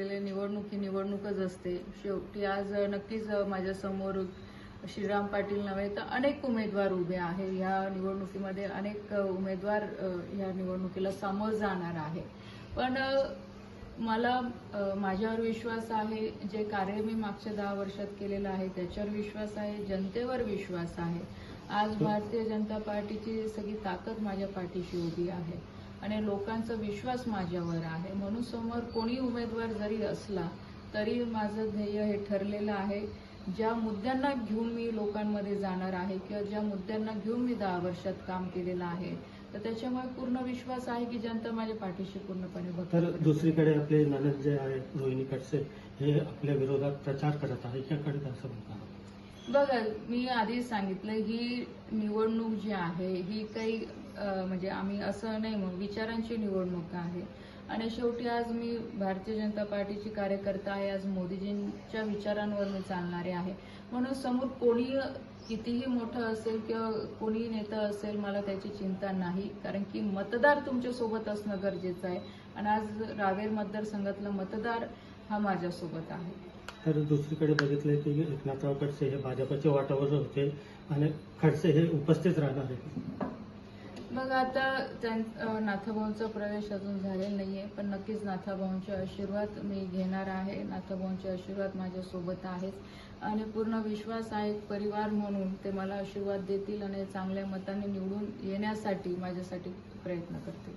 सांगितलेले निवडणूक ही निवडणूकच असते. शेवटी आज नक्कीच माझ्यासमोर श्रीराम पाटील नव्हे तर अनेक उमेदवार उभे आहे ह्या निवडणुकीमध्ये अनेक उमेदवार ह्या निवडणुकीला सामोरं जाणार आहे पण मला माझ्यावर विश्वास आहे जे कार्य मी मागच्या दहा वर्षात केलेलं आहे त्याच्यावर विश्वास आहे जनतेवर विश्वास आहे. आज भारतीय जनता पार्टीची सगळी ताकद माझ्या पाठीशी उभी आहे. आणि लोकांचा विश्वास माझ्यावर आहे. म्हणून समोर कोणी उमेदवार जरी असला तरी माझं ध्येय हे ठरलेलं आहे. ज्या मुद्द्यांना घेऊन मी लोकांमध्ये जाणार आहे किंवा ज्या मुद्द्यांना घेऊन मी दहा वर्षात काम केलेलं आहे तर त्याच्यामुळे पूर्ण विश्वास आहे की जनता माझ्या पाठीशी पूर्णपणे तर. दुसरीकडे आपले ननद जे आहे रोहिणी खडसे हे आपल्या विरोधात प्रचार करत आहे. याकडे म्हणता बघा मी आधी सांगितलं ही निवडणूक जी आहे ही काही म्हणजे आम्ही असं नाही म्हणू विचारांची निवडणूक आहे. आणि शेवटी आज मी भारतीय जनता पार्टीची कार्यकर्ता आहे आज मोदीजींच्या विचारांवर मी चालणारे आहे. म्हणून समोर कोणी कितीही मोठं असेल किंवा कोणी नेता असेल मला त्याची चिंता नाही. कारण की मतदार तुमच्यासोबत असणं गरजेचं आहे. आणि आज रावेर मतदारसंघातला मतदार हा माझ्यासोबत आहे. तर दुसरीकडे बघितलं की एकनाथराव खडसे हे भाजपच्या वाटावर होते. आणि खडसे हे उपस्थित राहणार आहे बघा आता त्यां- नाथाभाऊंचा प्रवेश अजून झालेला नाहीये पण नक्कीच नाथाभाऊंचे आशीर्वाद मी घेणार आहे. नाथाभाऊंचे आशीर्वाद माझ्यासोबत आहेच आहेत. आणि पूर्ण विश्वास आहे परिवार म्हणून ते मला आशीर्वाद देतील आणि चांगल्या मताने निवडून येण्यासाठी माझ्यासाठी प्रयत्न करतील.